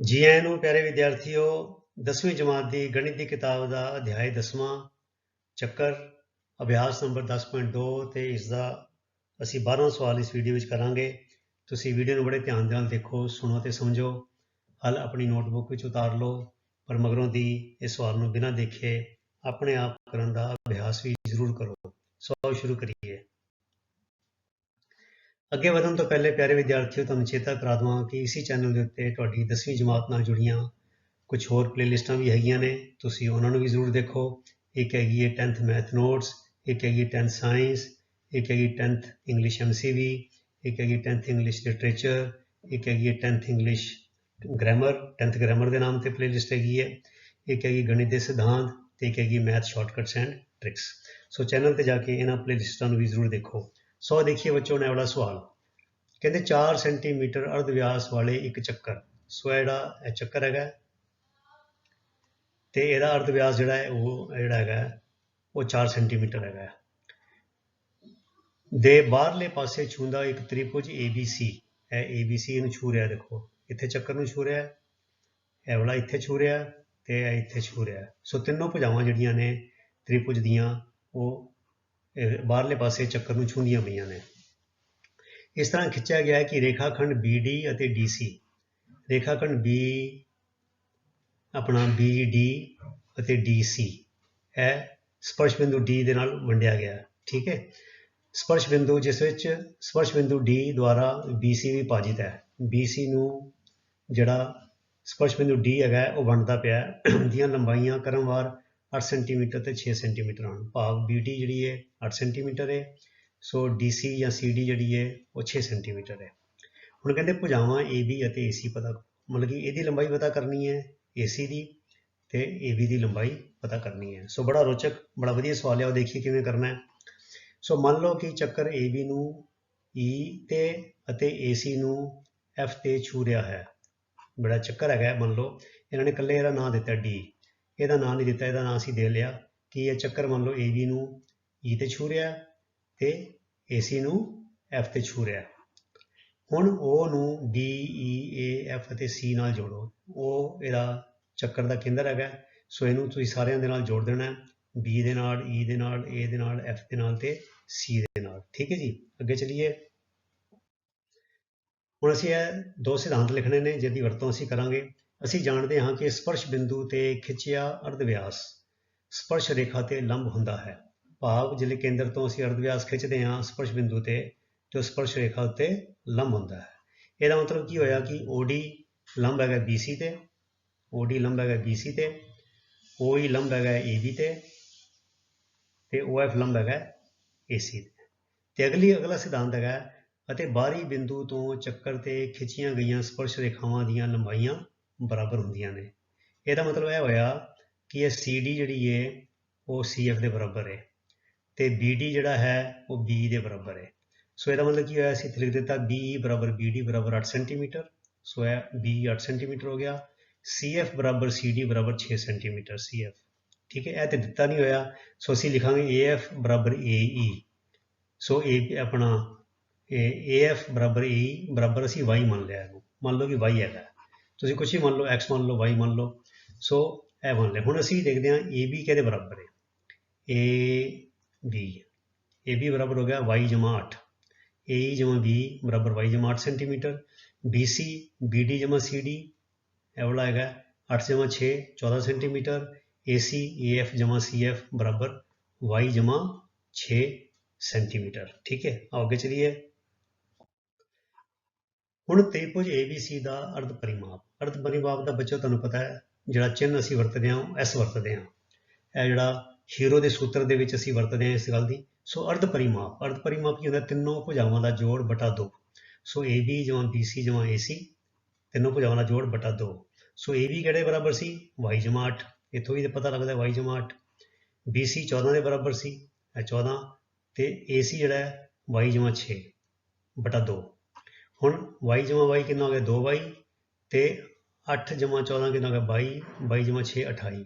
ਜੀ ਆਇਆਂ ਨੂੰ ਪਿਆਰੇ ਵਿਦਿਆਰਥੀਓ 10ਵੀਂ ਜਮਾਤ ਦੀ ਗਣਿਤ ਦੀ ਕਿਤਾਬ ਦਾ ਅਧਿਆਇ 10ਵਾਂ ਚੱਕਰ, ਅਭਿਆਸ ਨੰਬਰ 10.2 ਤੇ ਇਸ ਦਾ ਅਸੀਂ 12ਵਾਂ ਸਵਾਲ ਇਸ ਵੀਡੀਓ ਵਿੱਚ ਕਰਾਂਗੇ। ਤੁਸੀਂ ਵੀਡੀਓ ਨੂੰ ਬੜੇ ਧਿਆਨ ਦੇ ਨਾਲ ਦੇਖੋ, ਸੁਣੋ ਤੇ ਸਮਝੋ। ਹੱਲ ਆਪਣੀ ਨੋਟਬੁੱਕ ਵਿੱਚ ਉਤਾਰ ਲਓ, ਪਰ ਮਗਰੋਂ ਦੀ ਇਸ ਸਵਾਲ ਨੂੰ ਬਿਨਾਂ ਦੇਖੇ ਆਪਣੇ ਆਪ ਕਰਨ ਦਾ ਅਭਿਆਸ ਵੀ ਜ਼ਰੂਰ ਕਰੋ। ਸੋ ਸ਼ੁਰੂ ਕਰੀਏ। ਅੱਗੇ ਵਧਣ ਤੋਂ ਪਹਿਲੇ ਪਿਆਰੇ ਵਿਦਿਆਰਥੀਓ, ਤੁਹਾਨੂੰ ਚੇਤਾ ਕਰਾ ਦਵਾਂ ਕਿ ਇਸੇ ਚੈਨਲ ਦੇ ਉੱਤੇ ਤੁਹਾਡੀ 10ਵੀਂ ਜਮਾਤ ਨਾਲ ਜੁੜੀਆਂ ਕੁਝ ਹੋਰ ਪਲੇਲਿਸਟਾਂ ਵੀ ਹੈਗੀਆਂ ਨੇ। ਤੁਸੀਂ ਉਹਨਾਂ ਨੂੰ ਵੀ ਜ਼ਰੂਰ ਦੇਖੋ। ਇੱਕ ਹੈਗੀ ਹੈ 10th ਮੈਥ ਨੋਟਸ ਇੱਕ ਹੈਗੀ 10th ਸਾਇੰਸ ਇੱਕ ਹੈਗੀ 10th ਇੰਗਲਿਸ਼ ਐਮਸੀਵੀ ਇੱਕ ਹੈਗੀ 10th ਇੰਗਲਿਸ਼ ਲਿਟਰੇਚਰ ਇੱਕ ਹੈਗੀ ਹੈ 10th English grammar 10th grammar ਦੇ ਨਾਮ ਤੇ ਪਲੇਲਿਸਟ ਹੈਗੀ ਹੈ। ਇੱਕ ਹੈਗੀ ਗਣਿਤ ਦੇ ਸਿਧਾਂਤ ਤੇ ਇੱਕ ਹੈਗੀ math shortcuts and tricks so channel ਤੇ ਜਾ ਕੇ ਇਹਨਾਂ ਪਲੇਲਿਸਟਾਂ ਨੂੰ ਵੀ ਜ਼ਰੂਰ ਦੇਖੋ। ਸੋ ਦੇਖੀਏ ਬੱਚੋ ਨੇ ਵਾਲਾ ਸਵਾਲ। ਕਹਿੰਦੇ 4 ਸੈਂਟੀਮੀਟਰ ਅਰਧ ਵਿਆਸ ਵਾਲੇ ਇੱਕ ਚੱਕਰ। ਸੋ ਜਿਹੜਾ ਇਹ ਚੱਕਰ ਹੈਗਾ ਤੇ ਇਹਦਾ ਅਰਧ ਵਿਆਸ ਜਿਹੜਾ ਹੈ, ਉਹ ਜਿਹੜਾ ਹੈਗਾ ਉਹ 4 ਸੈਂਟੀਮੀਟਰ ਹੈਗਾ ਦੇ ਬਾਹਰਲੇ ਪਾਸੇ ਛੂੰਦਾ ਇੱਕ ਤ੍ਰਿਭੁਜ ABC ਇਹ ABC ਨੂੰ ਛੂ ਰਿਹਾ ਦੇਖੋ। ਇੱਥੇ ਚੱਕਰ ਨੂੰ ਛੂ ਰਿਹਾ ਇਹ ਵਾਲਾ ਇੱਥੇ ਛੂ ਰਿਹਾ ਤੇ ਇਹ ਇੱਥੇ ਛੂ ਰਿਹਾ ਸੋ ਤਿੰਨੋਂ ਭੁਜਾਵਾਂ ਜਿਹੜੀਆਂ ਨੇ ਤ੍ਰਿਭੁਜ ਦੀਆਂ, ਉਹ ਬਾਹਰਲੇ ਪਾਸੇ ਚੱਕਰ ਨੂੰ ਛੂੰਦੀਆਂ ਪਈਆਂ ਨੇ। ਇਸ ਤਰ੍ਹਾਂ ਖਿੱਚਿਆ ਗਿਆ ਹੈ ਕਿ ਰੇਖਾਖੰਡ BD ਅਤੇ DC ਰੇਖਾਖੰਡ B, ਆਪਣਾ BD ਅਤੇ DC ਇਹ ਸਪਰਸ਼ ਬਿੰਦੂ D ਦੇ ਨਾਲ ਵੰਡਿਆ ਗਿਆ ਠੀਕ ਹੈ? ਸਪਰਸ਼ ਬਿੰਦੂ ਜਿਸ ਵਿੱਚ ਸਪਰਸ਼ ਬਿੰਦੂ D ਦੁਆਰਾ BC ਵਿਭਾਜਿਤ ਹੈ। BC ਨੂੰ ਜਿਹੜਾ ਸਪਰਸ਼ ਬਿੰਦੂ D ਹੈਗਾ ਉਹ ਵੰਡਦਾ ਪਿਆ ਦੀਆਂ ਲੰਬਾਈਆਂ ਕਰਮਵਾਰ 8 ਸੈਂਟੀਮੀਟਰ ਤੇ 6 ਸੈਂਟੀਮੀਟਰ ਆਉਣ ਭਾਵ BD ਜਿਹੜੀ ਹੈ 8 ਸੈਂਟੀਮੀਟਰ ਹੈ। ਸੋ DC ਜਾਂ CD ਜਿਹੜੀ ਹੈ, ਉਹ 6 ਸੈਂਟੀਮੀਟਰ ਹੈ। ਹੁਣ ਕਹਿੰਦੇ ਭੁਜਾਵਾਂ AB ਅਤੇ AC ਪਤਾ, ਮਤਲਬ ਕਿ ਇਹਦੀ ਲੰਬਾਈ ਪਤਾ ਕਰਨੀ ਹੈ AC ਦੀ ਤੇ AB ਦੀ ਲੰਬਾਈ ਪਤਾ ਕਰਨੀ ਹੈ। ਸੋ ਬੜਾ ਰੋਚਕ, ਬੜਾ ਵਧੀਆ ਸਵਾਲ ਹੈ, ਉਹ ਦੇਖੀਏ ਕਿਵੇਂ ਕਰਨਾ ਹੈ। ਸੋ ਮੰਨ ਲਓ ਕਿ ਚੱਕਰ AB ਨੂੰ E ਤੇ ਅਤੇ AC ਨੂੰ F ਤੇ ਛੂ ਰਿਹਾ ਹੈ। ਬੜਾ ਚੱਕਰ ਹੈਗਾ, ਮੰਨ ਲਓ। ਇਹਨਾਂ ਨੇ ਇਕੱਲੇ ਇਹਦਾ ਨਾਂ ਦਿੱਤਾ D ਇਹਦਾ ਨਾਂ ਨਹੀਂ ਦਿੱਤਾ, ਇਹਦਾ ਨਾਂ ਅਸੀਂ ਦੇ ਲਿਆ। ਕਿ ਇਹ ਚੱਕਰ ਮੰਨ ਲਓ AB ਨੂੰ E ਤੇ ਛੂ ਰਿਹਾ ਤੇ AC ਨੂੰ F ਤੇ ਛੂ ਰਿਹਾ। ਹੁਣ O ਨੂੰ D E A, F ਅਤੇ C ਨਾਲ ਜੋੜੋ। ਉਹ ਇਹਦਾ ਚੱਕਰ ਦਾ ਕੇਂਦਰ ਹੈਗਾ। ਸੋ ਇਹਨੂੰ ਤੁਸੀਂ ਸਾਰਿਆਂ ਦੇ ਨਾਲ ਜੋੜ ਦੇਣਾ ਹੈ। B ਦੇ ਨਾਲ E ਦੇ ਨਾਲ, A ਦੇ ਨਾਲ, F ਦੇ ਨਾਲ ਤੇ C ਦੇ ਨਾਲ। ਠੀਕ ਹੈ ਜੀ? ਅੱਗੇ ਚਲੀਏ। ਹੁਣ ਅਸੀਂ ਇਹ ਦੋ ਸਿਧਾਂਤ ਲਿਖਣੇ ਨੇ, ਜਿਹਦੀ ਵਰਤੋਂ ਅਸੀਂ ਕਰਾਂਗੇ। ਅਸੀਂ ਜਾਣਦੇ ਹਾਂ ਕਿ ਸਪਰਸ਼ ਬਿੰਦੂ ਤੇ ਖਿੱਚਿਆ ਅਰਧ ਵਿਆਸ ਸਪਰਸ਼ ਰੇਖਾ ਤੇ ਲੰਬ ਹੁੰਦਾ ਹੈ। ਭਾਵ ਜਿਹੜੇ ਕੇਂਦਰ ਤੋਂ ਅਸੀਂ ਅਰਧ ਵਿਆਸ ਖਿੱਚਦੇ ਹਾਂ ਸਪਰਸ਼ ਬਿੰਦੂ ਤੇ ਤੇ ਸਪਰਸ਼ ਰੇਖਾ ਉੱਤੇ ਲੰਬ ਹੁੰਦਾ ਹੈ। ਇਹਦਾ ਮਤਲਬ ਕੀ ਹੋਇਆ ਕਿ OD ਲੰਬ ਹੈਗਾ BC ਤੇ, OD ਲੰਬ ਹੈਗਾ BC ਤੇ, OE ਲੰਬ ਹੈਗਾ AB ਤੇ ਤੇ OF ਲੰਬ ਹੈਗਾ AC ਤੇ। ਤੇ ਅਗਲੀ, ਅਗਲਾ ਸਿਧਾਂਤ ਹੈਗਾ ਅਤੇ ਬਾਹਰੀ ਬਿੰਦੂ ਤੋਂ ਚੱਕਰ ਤੇ ਖਿੱਚੀਆਂ ਗਈਆਂ ਸਪਰਸ਼ ਰੇਖਾਵਾਂ ਦੀਆਂ ਲੰਬਾਈਆਂ ਬਰਾਬਰ ਹੁੰਦੀਆਂ ਨੇ। ਇਹਦਾ ਮਤਲਬ ਇਹ ਹੋਇਆ ਕਿ ਇਹ CD ਜਿਹੜੀ ਹੈ ਉਹ CF ਦੇ ਬਰਾਬਰ ਹੈ ਤੇ BD ਜਿਹੜਾ ਹੈ, ਉਹ BE ਦੇ ਬਰਾਬਰ ਹੈ ਸੋ ਇਹਦਾ ਮਤਲਬ ਕੀ ਹੋਇਆ, ਅਸੀਂ ਲਿਖ ਦਿੱਤਾ BE ਬਰਾਬਰ BD ਬਰਾਬਰ 8 ਸੈਂਟੀਮੀਟਰ। ਸੋ ਇਹ BE 8 ਸੈਂਟੀਮੀਟਰ ਹੋ ਗਿਆ। CF ਬਰਾਬਰ CD ਬਰਾਬਰ 6 ਸੈਂਟੀਮੀਟਰ CF ਠੀਕ ਹੈ ਇਹ ਤੇ ਦਿੱਤਾ ਨਹੀਂ ਹੋਇਆ। ਸੋ ਅਸੀਂ ਲਿਖਾਂਗੇ AF ਬਰਾਬਰ AE ਸੋ ਇਹ ਆਪਣਾ, ਇਹ AF ਬਰਾਬਰ AE ਬਰਾਬਰ ਅਸੀਂ y ਮੰਨ ਲਿਆ ਇਹਨੂੰ। ਮੰਨ ਲਓ ਕਿ y ਹੈਗਾ। ਤੁਸੀਂ ਕੁਝ ਵੀ ਮੰਨ ਲਓ x ਮੰਨ ਲਓ y ਮੰਨ ਲਓ ਸੋ ਇਹ ਮੰਨ ਲਿਆ ਹੁਣ ਅਸੀਂ ਦੇਖਦੇ ਹਾਂ AB ਕਿਹਦੇ ਬਰਾਬਰ ਹੈ AB AB ਬਰਾਬਰ ਹੋ ਗਿਆ y ਜਮਾ 8 AE ਜਮਾ B ਬਰਾਬਰ y ਜਮਾ 8 ਸੈਂਟੀਮੀਟਰ BC BD ਜਮਾ CD ਇਹ ਵਾਲਾ ਹੈਗਾ 8 ਜਮਾ 6 14 ਸੈਂਟੀਮੀਟਰ AC AF ਜਮਾ CF ਬਰਾਬਰ y ਜਮਾ 6 ਸੈਂਟੀਮੀਟਰ ਠੀਕ ਹੈ ਆਓ ਅੱਗੇ ਚਲੀਏ ਹੁਣ ਤ੍ਰਿਭੁਜ ABC ਦਾ ਅਰਧ ਪਰਿਮਾਪ ਅਰਧ ਪਰਿਮਾਪ ਦਾ ਬੱਚੋ ਤੁਹਾਨੂੰ ਪਤਾ ਹੈ, ਜਿਹੜਾ ਚਿੰਨ੍ਹ ਅਸੀਂ ਵਰਤਦੇ ਹਾਂ, ਉਹ S ਵਰਤਦੇ ਹਾਂ। ਇਹ ਜਿਹੜਾ ਹੀਰੋ ਦੇ ਸੂਤਰ ਦੇ ਵਿੱਚ ਅਸੀਂ ਵਰਤਦੇ ਹਾਂ ਇਸ ਗੱਲ ਦੀ। ਸੋ ਅਰਧ ਪਰਿਮਾਪ ਅਰਧ ਪਰਿਮਾਪ ਕੀ ਹੁੰਦਾ? ਤਿੰਨੋਂ ਭੁਜਾਵਾਂ ਦਾ ਜੋੜ ਬਟਾ 2 ਸੋ AB ਜਮਾ BC ਜਮਾ AC ਤਿੰਨੋਂ ਭੁਜਾਵਾਂ ਦਾ ਜੋੜ ਬਟਾ 2 ਸੋ AB ਕਿਹੜੇ ਬਰਾਬਰ ਸੀ? Y ਜਮਾ 8 ਇੱਥੋਂ ਵੀ ਤਾਂ ਪਤਾ ਲੱਗਦਾ y ਜਮਾ 8 BC 14 ਦੇ ਬਰਾਬਰ ਸੀ, ਇਹ 14 ਤੇ AC ਜਿਹੜਾ ਹੈ, y ਜਮਾ 6 ਬਟਾ 2 ਹੁਣ y ਜਮਾ y ਕਿੰਨਾ ਹੋ ਗਿਆ? 2y ਤੇ 8 ਜਮਾ 14 ਕਿੰਨਾ ਹੋ ਗਿਆ? 22 22 ਜਮਾ 6 28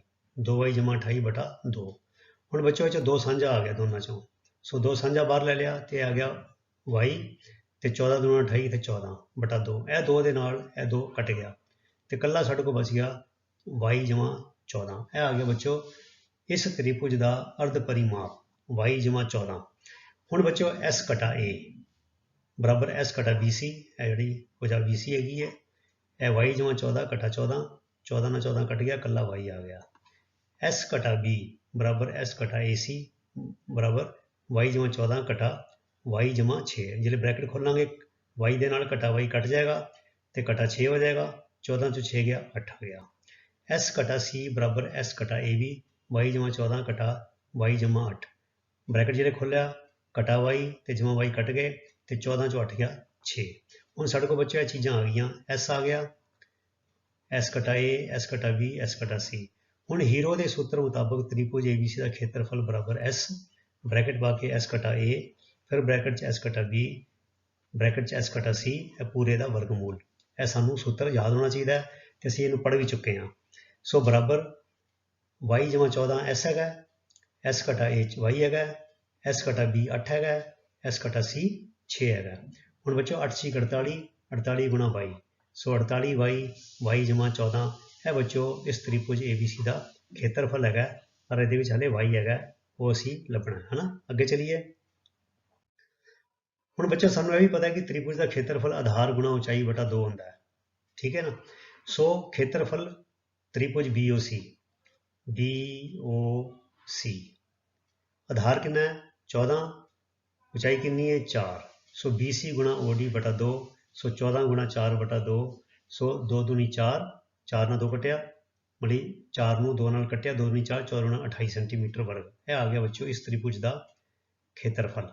2y ਜਮਾ 28 ਬਟਾ 2 ਹੁਣ ਬੱਚੋ ਇਹ 'ਚੋਂ ਦੋ ਸਾਂਝਾ ਆ ਗਿਆ ਦੋਨਾਂ ਚੋਂ। ਸੋ ਦੋ ਸਾਂਝਾ ਬਾਹਰ ਲੈ ਲਿਆ ਤੇ ਆ ਗਿਆ y ਤੇ 14 ਦੂਣਾ 28 ਤੇ 14 ਬਟਾ 2 ਇਹ ਦੋ ਦੇ ਨਾਲ ਇਹ ਦੋ ਕੱਟ ਗਿਆ। ਤੇ ਕੱਲਾ ਸਾਡੇ ਕੋਲ ਬਚ ਗਿਆ y ਜਮਾ 14 ਇਹ ਆ ਗਿਆ ਬੱਚੋ ਇਸ ਤ੍ਰਿਭੁਜ ਦਾ ਅਰਧ ਪਰਿਮਾਪ, y ਜਮਾ 14 ਹੁਣ ਬੱਚੋ s ਕਟਾ a ਬਰਾਬਰ s ਕਟਾ bc ਇਹ ਜਿਹੜੀ ਭੁਜਾ bc ਹੈਗੀ ਹੈ, ਇਹ y ਜਮਾ 14 ਘਟਾ 14 14 ਨਾਲ 14 ਕੱਟ ਗਿਆ ਕੱਲਾ y ਆ ਗਿਆ। s ਘਟਾ b ਬਰਾਬਰ s ਕਟਾ ac ਬਰਾਬਰ y ਜਮਾ 14 ਘਟਾ y ਜਮਾ 6 ਜਿਹੜੇ ਬ੍ਰੈਕਟ ਖੋਲਾਂਗੇ y ਦੇ ਨਾਲ ਘਟਾ y ਕੱਟ ਜਾਏਗਾ ਤੇ ਘਟਾ 6 ਹੋ ਜਾਏਗਾ 14 ਚੋਂ 6 ਗਿਆ 8 ਆ ਗਿਆ। s ਘਟਾ c ਬਰਾਬਰ s ਕਟਾ ab y ਜਮਾ 14 ਘਟਾ y ਜਮਾ 8 ਬ੍ਰੈਕਟ ਜਿਹੜੇ ਖੋਲਿਆ, ਘਟਾ y ਤੇ ਜਮਾ y ਕੱਟ ਗਏ ਤੇ 14 ਚੋਂ 8 ਗਿਆ 6 ਹੁਣ ਸਾਡੇ ਕੋਲ ਬੱਚਿਆ ਇਹ ਚੀਜ਼ਾਂ ਆ ਗਈਆਂ। S ਆ ਗਿਆ ਐਸ ਕਟਾ ਏ ਐਸ ਕਟਾ b, s ਕਟਾ ਸੀ ਹੁਣ ਹੀਰੋ ਦੇ ਸੂਤਰ ਮੁਤਾਬਕ ਤ੍ਰਿਭੁਜ ABC ਦਾ ਖੇਤਰਫਲ ਬਰਾਬਰ s, ਬ੍ਰੈਕਟ ਪਾ ਕੇ s ਕਟਾ a, ਫਿਰ ਬ੍ਰੈਕਟ 'ਚ s ਕਟਾ b, ਬ੍ਰੈਕਟ 'ਚ s ਕਟਾ c, ਇਹ ਪੂਰੇ ਦਾ ਵਰਗਮੂਲ। ਇਹ ਸਾਨੂੰ ਸੂਤਰ ਯਾਦ ਹੋਣਾ ਚਾਹੀਦਾ ਹੈ ਤੇ ਅਸੀਂ ਇਹਨੂੰ ਪੜ੍ਹ ਵੀ ਚੁੱਕੇ ਹਾਂ। ਸੋ ਬਰਾਬਰ y ਜਮਾ 14 s ਹੈਗਾ, s ਕਟਾ a 'ਚ y ਹੈਗਾ, s ਕਟਾ b 8 ਹੈਗਾ, s ਕਟਾ c 6 ਹੈਗਾ ਹੁਣ ਬੱਚੋ 8 6 48 48 ਗੁਣਾ y ਸੋ 48y y ਜਮਾ 14 ਇਹ ਬੱਚੋ ਇਸ ਤ੍ਰਿਭੁਜ ABC ਦਾ ਖੇਤਰਫਲ ਹੈਗਾ, ਪਰ ਇਹਦੇ ਵਿੱਚ ਹਲੇ y ਹੈਗਾ, ਉਹ ਅਸੀਂ ਲੱਭਣਾ ਹੈ ਨਾ ਅੱਗੇ ਚਲੀਏ। ਹੁਣ ਬੱਚੋ ਸਾਨੂੰ ਇਹ ਵੀ ਪਤਾ ਕਿ ਤ੍ਰਿਭੁਜ ਦਾ ਖੇਤਰਫਲ ਆਧਾਰ ਗੁਣਾ ਉਚਾਈ ਬਟਾ 2 ਹੁੰਦਾ ਹੈ। ਠੀਕ ਹੈ ਨਾ? ਸੋ ਖੇਤਰਫਲ ਤ੍ਰਿਭੁਜ BOC BOC ਆਧਾਰ ਕਿੰਨਾ ਹੈ? 14 ਉਚਾਈ ਕਿੰਨੀ ਹੈ? 4 ਸੋ BC ਗੁਣਾ OD ਬਟਾ 2 ਸੋ 14 ਗੁਣਾ 4 ਬਟਾ 2 ਸੋ 2 ਦੂਣੀ 4 4 ਨਾਲ 2 ਕਟਿਆ ਮਲੀ 4 ਨੂੰ 2 ਨਾਲ ਕੱਟਿਆ 2 ਦੂਣੀ 4 4 ਗੁਣਾ 28 ਸੈਂਟੀਮੀਟਰ ਵਰਗ। ਇਹ ਆ ਗਿਆ ਬੱਚੋ ਇਸ ਤ੍ਰਿਭੁਜ ਦਾ ਖੇਤਰਫਲ।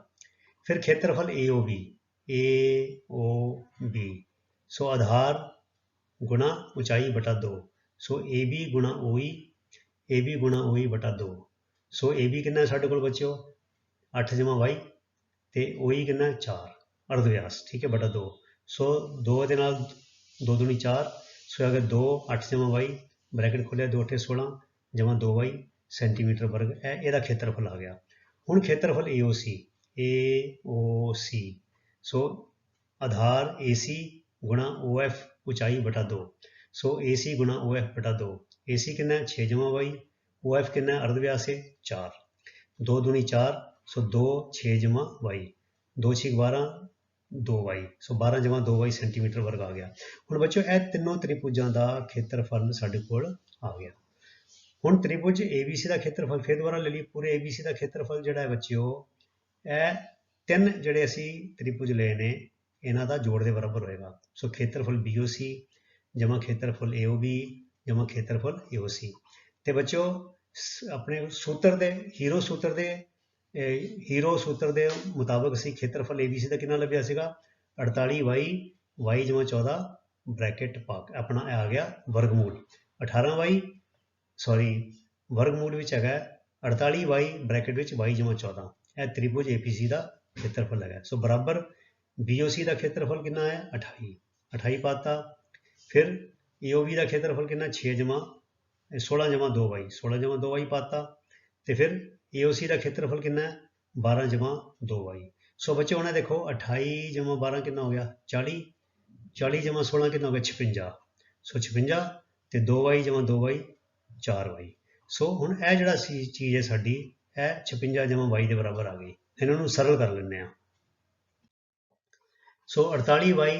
ਫਿਰ ਖੇਤਰਫਲ AOB AOB ਸੋ ਆਧਾਰ ਗੁਣਾ ਉਚਾਈ ਬਟਾ 2 ਸੋ AB ਗੁਣਾ OE AB ਗੁਣਾ OE ਬਟਾ 2 ਸੋ AB ਕਿੰਨਾ ਸਾਡੇ ਕੋਲ ਬੱਚਿਓ? 8 ਜਮਾ y ਤੇ ਉਹੀ ਕਿੰਨਾ ਹੈ 4 ਅਰਧ ਵਿਆਸ ਠੀਕ ਹੈ ਬਟਾ 2 ਸੋ 2 ਦੇ ਨਾਲ 2 ਦੁਣੀ 4 ਸੋ ਅਗਰ 2 8 ਜਮਾ y ਬ੍ਰੈਕਟ ਖੋਲਿਆ 2 8 16 ਜਮਾ 2y ਸੈਂਟੀਮੀਟਰ ਵਰਗ ਹੈ ਇਹਦਾ ਖੇਤਰਫਲ ਆ ਗਿਆ। ਹੁਣ ਖੇਤਰਫਲ AOC AOC ਸੋ ਆਧਾਰ AC ਗੁਣਾ OF ਉਚਾਈ ਬਟਾ 2 ਸੋ AC ਗੁਣਾ OF ਬਟਾ 2 AC ਕਿੰਨਾ ਹੈ? 6 ਜਮਾ y OF ਕਿੰਨਾ ਹੈ? ਅਰਧ ਵਿਆਸ ਹੈ 4 2 ਦੁਣੀ 4 ਸੋ 2 6 ਜਮਾ y 2 6 12 2y ਸੋ 12 ਜਮਾ 2y ਸੈਂਟੀਮੀਟਰ ਵਰਗ ਆ ਗਿਆ। ਹੁਣ ਬੱਚੋ ਇਹ ਤਿੰਨੋਂ ਤ੍ਰਿਭੁਜਾਂ ਦਾ ਖੇਤਰਫਲ ਸਾਡੇ ਕੋਲ ਆ ਗਿਆ। ਹੁਣ ਤ੍ਰਿਭੁਜ ABC ਦਾ ਖੇਤਰਫਲ ਫੇਰ ਦੁਬਾਰਾ ਲੈ ਲਈ ਪੂਰੇ ABC ਦਾ ਖੇਤਰਫਲ ਜਿਹੜਾ ਹੈ ਬੱਚਿਓ, ਇਹ ਤਿੰਨ ਜਿਹੜੇ ਅਸੀਂ ਤ੍ਰਿਭੁਜ ਲਏ ਨੇ, ਇਹਨਾਂ ਦਾ ਜੋੜ ਦੇ ਬਰਾਬਰ ਹੋਏਗਾ। ਸੋ ਖੇਤਰਫਲ BOC ਜਮਾ ਖੇਤਰਫਲ AOB ਜਮਾ ਖੇਤਰਫਲ AOC ਤੇ ਬੱਚਿਓ, ਸ- ਆਪਣੇ ਸੂਤਰ ਦੇ, ਹੀਰੋ ਸੂਤਰ ਦੇ ਹੀਰੋ ਸੂਤਰ ਦੇ ਮੁਤਾਬਕ ਅਸੀਂ ਖੇਤਰਫਲ ABC ਦਾ ਕਿੰਨਾ ਲੱਭਿਆ ਸੀਗਾ? 48y y ਜਮਾ 14 ਬ੍ਰੈਕਟ ਪਾ ਕੇ ਆਪਣਾ ਆ ਗਿਆ ਵਰਗਮੂਲ। 18y ਸੌਰੀ ਵਰਗਮੂਲ ਵਿੱਚ ਹੈਗਾ 48y ਬ੍ਰੈਕਟ ਵਿੱਚ y ਜਮਾ 14 ਇਹ ਤ੍ਰਿਭੁਜ APC ਦਾ ਖੇਤਰਫਲ ਹੈਗਾ। ਸੋ ਬਰਾਬਰ BOC ਦਾ ਖੇਤਰਫਲ ਕਿੰਨਾ ਹੈ? 28 28 ਪਾਤਾ। ਫਿਰ AOB ਦਾ ਖੇਤਰਫਲ ਕਿੰਨਾ? 6 ਜਮਾ 16 ਜਮਾ 2y 16 ਜਮਾ 2y ਪਾਤਾ। ਤੇ ਫਿਰ AOC ਦਾ ਖੇਤਰਫਲ ਕਿੰਨਾ ਹੈ? 12 ਜਮਾ 2y ਸੋ ਬੱਚੇ ਹੁਣ ਦੇਖੋ 28 ਜਮਾ 12 ਕਿੰਨਾ ਹੋ ਗਿਆ? 40 40 ਜਮਾ 16 ਕਿੰਨਾ ਹੋ ਗਿਆ? 56 ਸੋ 56 ਤੇ 2y ਜਮਾ 2y 4y ਸੋ ਹੁਣ ਇਹ ਜਿਹੜਾ ਸੀ ਚੀਜ਼ ਹੈ ਸਾਡੀ, ਇਹ 56 ਜਮਾ y ਦੇ ਬਰਾਬਰ ਆ ਗਈ। ਇਹਨਾਂ ਨੂੰ ਸਰਲ ਕਰ ਲੈਂਦੇ ਆ ਸੋ 48y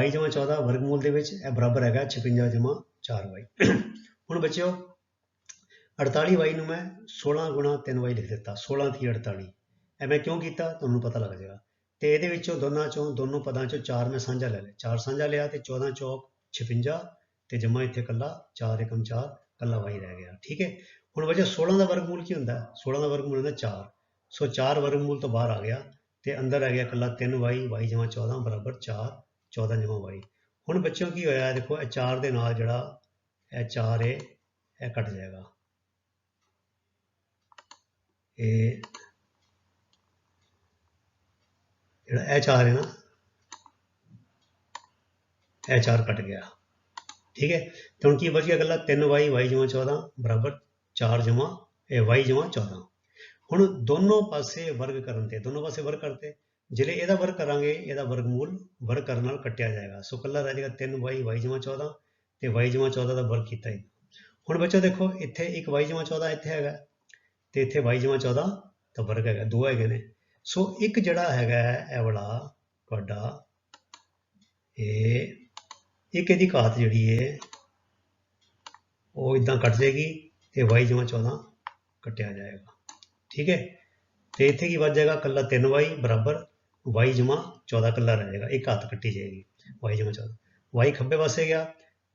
y ਜਮਾ 14 ਵਰਗਮੂਲ ਦੇ ਵਿੱਚ ਇਹ ਬਰਾਬਰ ਹੈਗਾ 56 ਜਮਾ 4y ਹੁਣ ਬੱਚਿਓ 48y ਨੂੰ ਮੈਂ 16 ਗੁਣਾ 3y ਲਿਖ ਦਿੱਤਾ 16 ਥੀ 48 ਇਹ ਮੈਂ ਕਿਉਂ ਕੀਤਾ? ਤੁਹਾਨੂੰ ਪਤਾ ਲੱਗ ਜਾਏਗਾ। ਤੇ ਇਹਦੇ ਵਿੱਚੋਂ ਦੋਨਾਂ ਚੋਂ, ਦੋਨੋਂ ਪਦਾਂ ਚੋਂ 4 ਮੈਂ ਸਾਂਝਾ ਲੈ ਲਿਆ। 4 ਸਾਂਝਾ ਲਿਆ ਤੇ 14 ਚੌਕ 56 ਤੇ ਜਮਾ ਇੱਥੇ ਕੱਲਾ 4 ਏਕਮ 4 ਕੱਲਾ y ਰਹਿ ਗਿਆ। ਠੀਕ ਹੈ? ਹੁਣ ਬੱਚਿਓ 16 ਦਾ ਵਰਗਮੂਲ ਕੀ ਹੁੰਦਾ? ਹੈ 16 ਦਾ ਵਰਗਮੂਲ ਹੁੰਦਾ 4 ਸੋ 4 ਵਰਗਮੂਲ ਤੋਂ ਬਾਹਰ ਆ ਗਿਆ ਤੇ ਅੰਦਰ ਆ ਗਿਆ ਕੱਲਾ 3y y ਜਮਾ 14 ਬਰਾਬਰ 4 14 ਜਮਾ y ਹੁਣ ਬੱਚਿਓ ਕੀ ਹੋਇਆ? ਦੇਖੋ, ਇਹ 4 ਦੇ ਨਾਲ ਜਿਹੜਾ ਇਹ 4 ਹੈ ਇਹ ਕੱਟ ਜਾਏਗਾ। ਇਹ ਜਿਹੜਾ ਇਹ 4 ਹੈ ਨਾ, ਇਹ 4 ਕੱਟ ਗਿਆ। ਠੀਕ ਹੈ? ਤੇ ਹੁਣ ਕੀ ਬਚ ਗਿਆ ਗੱਲਾਂ 3y y ਜਮਾ 14 ਬਰਾਬਰ 4 ਜਮਾ, ਇਹ y ਜਮਾ 14 ਹੁਣ ਦੋਨੋਂ ਪਾਸੇ ਵਰਗ ਕਰਨ ਤੇ, ਦੋਨੋਂ ਪਾਸੇ ਵਰਗ ਕਰਤੇ ਜਿਹੜੇ ਇਹਦਾ ਵਰਗ ਕਰਾਂਗੇ, ਇਹਦਾ ਵਰਗਮੂਲ ਵਰਗ ਕਰਨ ਨਾਲ ਕੱਟਿਆ ਜਾਏਗਾ। ਸੋ ਕੱਲਾ ਰਹਿ ਜਾਏਗਾ 3y y ਜਮਾ 14 ਤੇ y ਜਮਾ 14 ਦਾ ਵਰਗ ਕੀਤਾ ਹੀ ਹੁਣ ਬੱਚੋ ਦੇਖੋ, ਇੱਥੇ ਇੱਕ y ਜਮਾ 14 ਇੱਥੇ ਹੈਗਾ। ਤੇ ਇੱਥੇ y ਜਮਾ 14 ਤਾਂ ਵਰਗ ਹੈਗਾ ਦੋ ਹੈਗੇ ਨੇ। ਸੋ ਇੱਕ ਜਿਹੜਾ ਹੈਗਾ ਹੈ, ਇਹ ਵਾਲਾ ਤੁਹਾਡਾ ਇਹ ਇੱਕ ਇਹਦੀ ਘਾਤ ਜਿਹੜੀ ਹੈ ਉਹ ਇਦਾਂ ਕੱਟ ਜਾਏਗੀ ਤੇ y ਜਮਾ 14 ਕੱਟਿਆ ਜਾਏਗਾ। ਠੀਕ ਹੈ? ਤੇ ਇੱਥੇ ਕੀ ਵੱਜ ਜਾਏਗਾ? ਕੱਲਾ 3y ਬਰਾਬਰ y ਜਮਾ 14 ਕੱਲਾ ਰਹਿ ਜਾਏਗਾ। ਇੱਕ ਘਾਤ ਕੱਟੀ ਜਾਏਗੀ y ਜਮਾ 14 y ਖੱਬੇ ਪਾਸੇ ਗਿਆ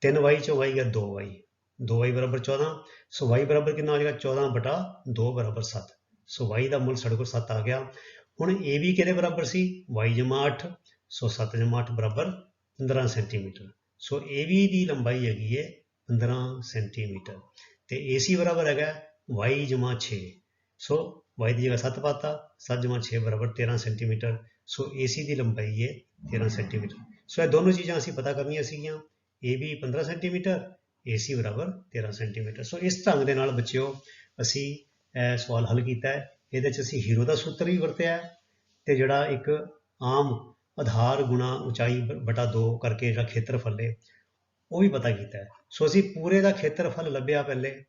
3y ਚੋਂ y ਗਿਆ 2y 2y ਬਰਾਬਰ 14 ਸੋ y ਬਰਾਬਰ ਕਿੰਨਾ ਹੋ ਜਾਏਗਾ? 14 ਬਟਾ 2 ਬਰਾਬਰ 7 ਸੋ y ਦਾ ਮੁੱਲ ਸਾਡੇ ਕੋਲ 7 ਆ ਗਿਆ। ਹੁਣ ਇਹ ਵੀ ਕਿਹਦੇ ਬਰਾਬਰ ਸੀ? Y ਜਮਾ 8 ਸੋ 7 ਜਮਾ 8 ਬਰਾਬਰ 15 ਸੈਂਟੀਮੀਟਰ। ਸੋ AB ਦੀ ਲੰਬਾਈ ਹੈਗੀ ਹੈ 15 ਸੈਂਟੀਮੀਟਰ। ਤੇ AC ਬਰਾਬਰ ਹੈਗਾ y ਜਮਾ 6 ਸੋ y ਦੀ ਜਗ੍ਹਾ 7 ਪਾਤਾ 7 ਜਮਾ 6 ਬਰਾਬਰ 13 ਸੈਂਟੀਮੀਟਰ। ਸੋ AC ਦੀ ਲੰਬਾਈ ਹੈ 13 ਸੈਂਟੀਮੀਟਰ। ਸੋ ਇਹ ਦੋਨੋਂ ਚੀਜ਼ਾਂ ਅਸੀਂ ਪਤਾ ਕਰਨੀਆਂ ਸੀਗੀਆਂ। AB 15 ਸੈਂਟੀਮੀਟਰ AC ਬਰਾਬਰ 13 ਸੈਂਟੀਮੀਟਰ। ਸੋ ਇਸ ਢੰਗ ਦੇ ਨਾਲ ਬੱਚਿਓ, ਅਸੀਂ ਸਵਾਲ ਹੱਲ ਕੀਤਾ ਹੈ। ਇਹਦੇ ਚ ਅਸੀਂ ਹੀਰੋ ਦਾ ਸੂਤਰ ਵੀ ਵਰਤਿਆ ਹੈ ਤੇ ਜਿਹੜਾ ਇੱਕ ਆਮ ਆਧਾਰ ਗੁਣਾ ਉਚਾਈ ਬ- ਬਟਾ 2 ਕਰਕੇ ਜਿਹੜਾ ਖੇਤਰਫਲ ਹੈ ਉਹ ਵੀ ਪਤਾ ਕੀਤਾ ਹੈ। ਸੋ ਅਸੀਂ ਪੂਰੇ ਦਾ ਖੇਤਰਫਲ ਲੱਭਿਆ ਪਹਿਲੇ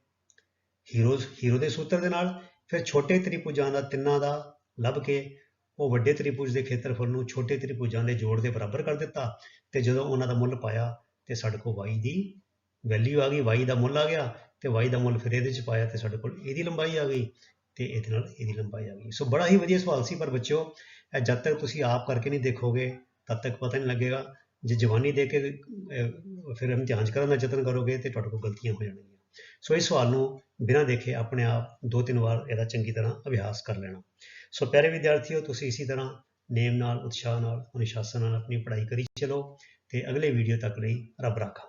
ਹੀਰੋ ਹੀਰੋ ਦੇ ਸੂਤਰ ਦੇ ਨਾਲ। ਫਿਰ ਛੋਟੇ ਤ੍ਰਿਭੁਜਾਂ ਦਾ ਤਿੰਨਾਂ ਦਾ ਲੱਭ ਕੇ ਉਹ ਵੱਡੇ ਤ੍ਰਿਭੁਜ ਦੇ ਖੇਤਰਫਲ ਨੂੰ ਛੋਟੇ ਤ੍ਰਿਭੁਜਾਂ ਦੇ ਜੋੜ ਦੇ ਬਰਾਬਰ ਕਰ ਦਿੱਤਾ ਤੇ ਜਦੋਂ ਉਹਨਾਂ ਦਾ ਮੁੱਲ ਪਾਇਆ ਤੇ ਸਾਡੇ ਕੋਲ y ਦੀ ਵੈਲਿਊ ਆ ਗਈ, y ਦਾ ਮੁੱਲ ਆ ਗਿਆ ਤੇ y ਦਾ ਮੁੱਲ ਫਿਰ ਇਹਦੇ ਚ ਪਾਇਆ ਤੇ ਸਾਡੇ ਕੋਲ ਇਹਦੀ ਲੰਬਾਈ ਆ ਗਈ ਤੇ ਇਹਦੇ ਨਾਲ ਇਹਦੀ ਲੰਬਾਈ ਆ ਗਈ। ਸੋ ਬੜਾ ਹੀ ਵਧੀਆ ਸਵਾਲ ਸੀ, ਪਰ ਬੱਚਿਓ, ਇਹ ਜਦ ਤੱਕ ਤੁਸੀਂ ਆਪ ਕਰਕੇ ਨਹੀਂ ਦੇਖੋਗੇ, ਤਦ ਤੱਕ ਪਤਾ ਨਹੀਂ ਲੱਗੇਗਾ। ਜੇ ਜਵਾਨੀ ਦੇ ਕੇ ਫਿਰ ਇਮਤਿਹਾਨ ਕਰਨ ਦਾ ਯਤਨ ਕਰੋਗੇ ਤੇ ਤੁਹਾਡੇ ਕੋਲ ਗਲਤੀਆਂ ਹੋ ਜਾਣਗੀਆਂ। ਸੋ ਇਸ ਸਵਾਲ ਨੂੰ ਬਿਨਾਂ ਦੇਖੇ ਆਪਣੇ ਆਪ ਦੋ ਤਿੰਨ ਵਾਰ ਇਹਦਾ ਚੰਗੀ ਤਰ੍ਹਾਂ ਅਭਿਆਸ ਕਰ ਲੈਣਾ। ਸੋ ਪਿਆਰੇ ਵਿਦਿਆਰਥੀਓ, ਤੁਸੀਂ ਇਸੇ ਤਰ੍ਹਾਂ ਨੇਮ ਨਾਲ, ਉਤਸ਼ਾਹ ਨਾਲ, ਅਨੁਸ਼ਾਸਨ ਨਾਲ ਆਪਣੀ ਪੜ੍ਹਾਈ ਕਰੀ ਚਲੋ ਤੇ ਅਗਲੇ ਵੀਡੀਓ ਤੱਕ ਲਈ ਰੱਬ ਰਾਖਾ।